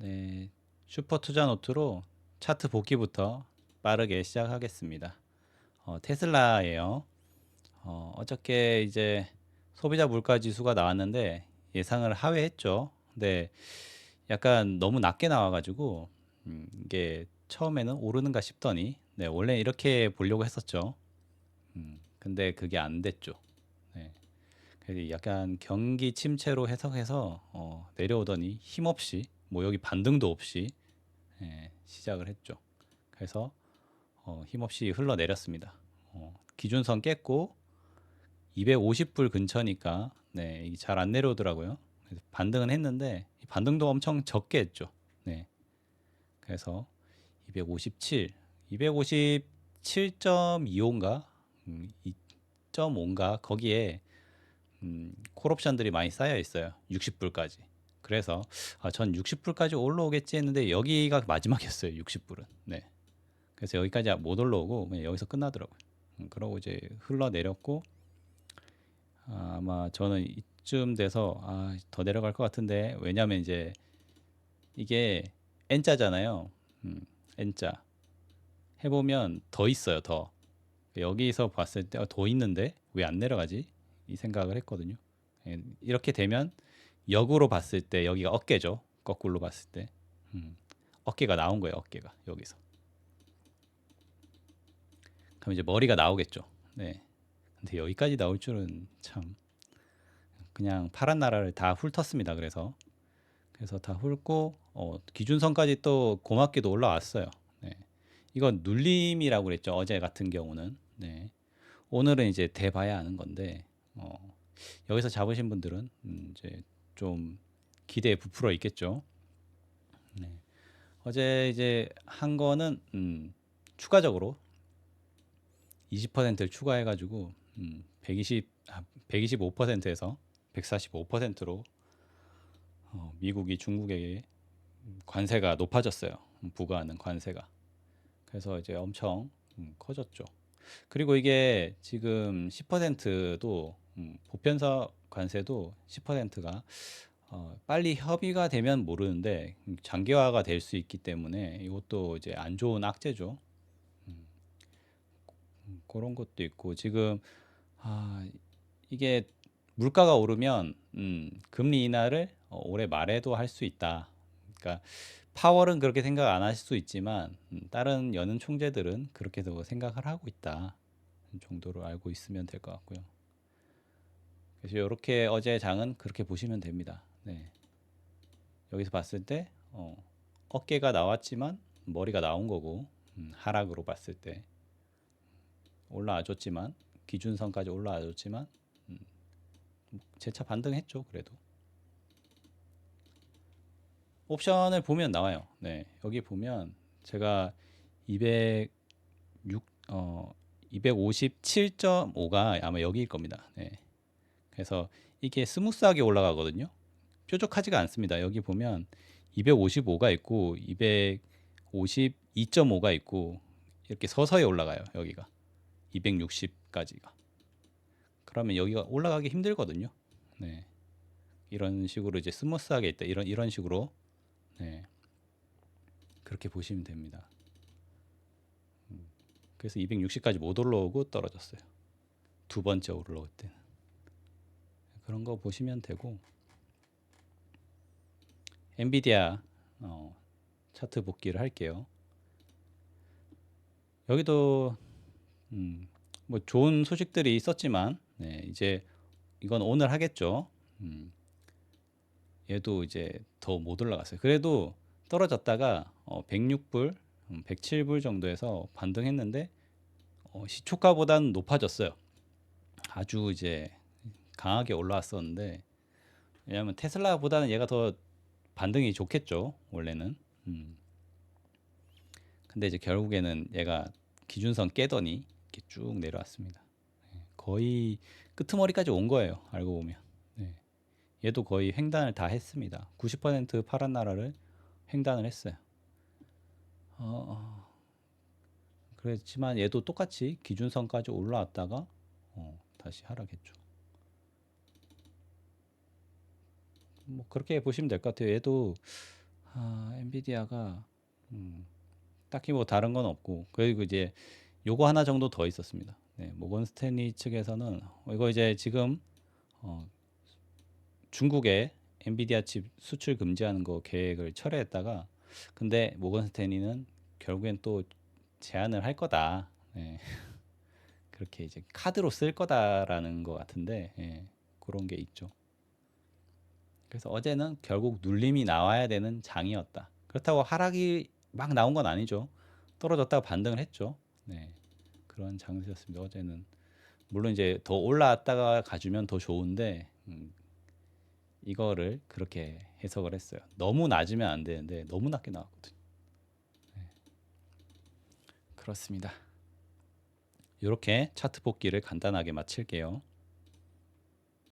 네, 슈퍼 투자 노트로 차트 복귀부터 빠르게 시작하겠습니다. 어, 테슬라예요. 어, 어저께 이제 소비자 물가 지수가 나왔는데 예상을 하회했죠. 근데 약간 너무 낮게 나와가지고 음, 이게 처음에는 오르는가 싶더니 네, 원래 이렇게 보려고 했었죠. 음, 근데 그게 안 됐죠. 네. 약간 경기 침체로 해석해서 어, 내려오더니 힘없이 뭐 여기 반등도 없이 예, 시작을 했죠. 그래서 어, 힘없이 흘러내렸습니다. 어, 기준선 깼고 250불 근처니까 네, 잘 안 내려오더라고요. 반등은 했는데 이 반등도 엄청 적게 했죠. 네. 그래서 257, 257.25인가 음, 2.5인가 거기에 음, 콜옵션들이 많이 쌓여 있어요. 60불까지. 그래서 아, 전 60불까지 올라오겠지 했는데 여기가 마지막이었어요. 60불은. 네. 그래서 여기까지 못 올라오고 그냥 여기서 끝나더라고요. 음, 그러고 이제 흘러내렸고 아, 아마 저는 이쯤 돼서 아, 더 내려갈 것 같은데 왜냐면 이제 이게 N자잖아요. 음, N자 해보면 더 있어요. 더 여기서 봤을 때 어, 더 있는데 왜 안 내려가지? 이 생각을 했거든요. 예, 이렇게 되면 역으로 봤을 때 여기가 어깨죠. 거꾸로 봤을 때 음, 어깨가 나온 거예요. 어깨가 여기서. 그럼 이제 머리가 나오겠죠. 네. 근데 여기까지 나올 줄은 참 그냥 파란 나라를 다 훑었습니다. 그래서 그래서 다 훑고 어, 기준선까지 또 고맙게도 올라왔어요. 네. 이건 눌림이라고 그랬죠. 어제 같은 경우는. 네. 오늘은 이제 대봐야 하는 건데 어, 여기서 잡으신 분들은 음, 이제 좀 기대에 부풀어 있겠죠. 네. 어제 이제 한 거는 음, 추가적으로 20%를 추가해가지고 음, 120, 아, 125%에서 145%로 어, 미국이 중국에게 관세가 높아졌어요. 음, 부과하는 관세가. 그래서 이제 엄청 음, 커졌죠. 그리고 이게 지금 10%도 음, 보편사 관세도 10%가 어, 빨리 협의가 되면 모르는데 음, 장기화가 될 수 있기 때문에 이것도 이제 안 좋은 악재죠. 음, 그런 것도 있고 지금 아, 이게 물가가 오르면 음, 금리 인하를 어, 올해 말에도 할 수 있다. 그러니까 파월은 그렇게 생각 안 하실 수 있지만 음, 다른 여는 총재들은 그렇게도 생각을 하고 있다 정도로 알고 있으면 될 것 같고요. 그래서 이렇게 어제 장은 그렇게 보시면 됩니다. 네. 여기서 봤을 때 어, 어깨가 나왔지만 머리가 나온 거고 음, 하락으로 봤을 때 올라와줬지만 기준선까지 올라와줬지만 음, 재차 반등했죠 그래도 옵션을 보면 나와요. 네 여기 보면 제가 206 어, 257.5가 아마 여기일 겁니다. 네. 그래서 이게 스무스하게 올라가거든요. 뾰족하지가 않습니다. 여기 보면 255가 있고 252.5가 있고 이렇게 서서히 올라가요. 여기가 260까지가. 그러면 여기가 올라가기 힘들거든요. 네. 이런 식으로 이제 스무스하게 있다. 이런 이런 식으로 네. 그렇게 보시면 됩니다. 음. 그래서 260까지 못 올라오고 떨어졌어요. 두 번째 올라올 때는. 그런 거 보시면 되고 엔비디아 어, 차트 복귀를 할게요. 여기도 음, 뭐 좋은 소식들이 있었지만 네, 이제 이건 오늘 하겠죠. 음, 얘도 이제 더 못 올라갔어요. 그래도 떨어졌다가 어, 106불, 음, 107불 정도에서 반등했는데 어, 시초가보다는 높아졌어요. 아주 이제 강하게 올라왔었는데 왜냐하면 테슬라보다는 얘가 더 반등이 좋겠죠 원래는 음. 근데 이제 결국에는 얘가 기준선 깨더니 이렇게 쭉 내려왔습니다 네, 거의 끄트머리까지 온 거예요 알고 보면 네. 얘도 거의 횡단을 다 했습니다 90% 파란 나라를 횡단을 했어요 어, 어. 그렇지만 얘도 똑같이 기준선까지 올라왔다가 어, 다시 하락했죠 뭐 그렇게 보시면 될 것 같아요. 얘도 아, 엔비디아가 음, 딱히 뭐 다른 건 없고 그리고 이제 요거 하나 정도 더 있었습니다. 네, 모건 스탠리 측에서는 어, 이거 이제 지금 어, 중국에 엔비디아 칩 수출 금지하는 거 계획을 철회했다가 근데 모건 스탠리는 결국엔 또 제한을 할 거다. 네. 그렇게 이제 카드로 쓸 거다라는 것 같은데 예, 그런 게 있죠. 그래서 어제는 결국 눌림이 나와야 되는 장이었다. 그렇다고 하락이 막 나온 건 아니죠. 떨어졌다가 반등을 했죠. 네, 그런 장세였습니다. 어제는 물론 이제 더 올라왔다가 가주면 더 좋은데 음, 이거를 그렇게 해석을 했어요. 너무 낮으면 안 되는데 너무 낮게 나왔거든요. 네. 그렇습니다. 이렇게 차트 복기를 간단하게 마칠게요.